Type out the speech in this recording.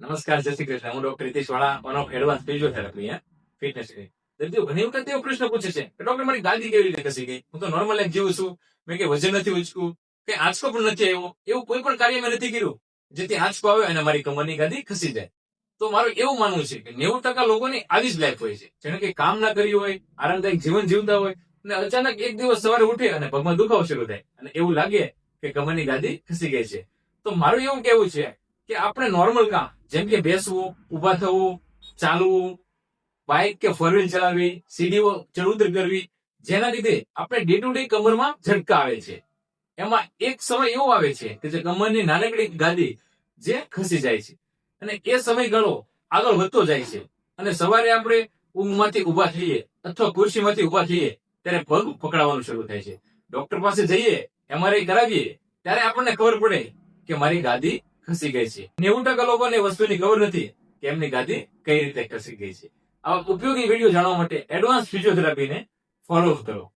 નમસ્કાર, જય શ્રી કૃષ્ણ. હું doctor Ritesh Vala one of advance physiotherapy fitness દર્દીઓ, ઘણી વખત એવો પ્રશ્ન પૂછે છે કે, ડોક્ટર, મારી ગાદી કેવી રીતે ખસી ગઈ? હું તો નોર્મલ એક જીવું છું. મેં કે વજન નથી ઉચકું. કે આંચકો પણ નથી આવ્યો. એવું કોઈ પણ કાર્ય મેં નથી કર્યું. જેથી આંચકો આવ્યો અને મારી કમરની ગાદી ખસી જાય. તો મારું એવું માનવું છે કે નેવું ટકા લોકોની આવી જ લાઈફ હોય છે. જેને કે કામ ના કર્યું હોય, આરામદાયક જીવન જીવતા હોય, અને અચાનક એક દિવસ સવારે ઉઠે અને પગમાં દુખાવો શરૂ થાય. અને એવું લાગે કે કમરની ગાદી ખસી ગઈ છે. તો મારું એવું કેવું છે કે આપણે નોર્મલ કામ જેમ કે બેસવું ઊભા થવું, ચાલવું બાઇક કે ફોર વ્હીલ ચલાવવી સીડીઓ ચડઉતર કરવી, જેના લીધે આપણે ડે ટુ ડે કમરમાં ઝટકા આવે છે. એમાં એક સમય એવો આવે છે કે જે કમરની નાનકડી ગાદી જે ખસી જાય છે. અને એ સમયગાળો આગળ વધતો જાય છે. અને સવારે આપણે ઊંઘમાંથી ઊભા થઈએ અથવા ખુરશીમાંથી ઊભા થઈએ, ત્યારે પગ પકડાવવાનું શરૂ થાય છે. ડોક્ટર પાસે જઈએ એમઆરઆઈ કરાવીએ, ત્યારે આપણને ખબર પડે કે મારી ગાદી ખસી ગઈ છે. નેવું ટકા લોકોને વસ્તુની ખબર નથી કે એમની ગાદી કઈ રીતે ખસી ગઈ છે. આવા ઉપયોગી વીડિયો જાણવા માટે એડવાન્સ ફિઝિયોથેરાપીને ફોલો કરો.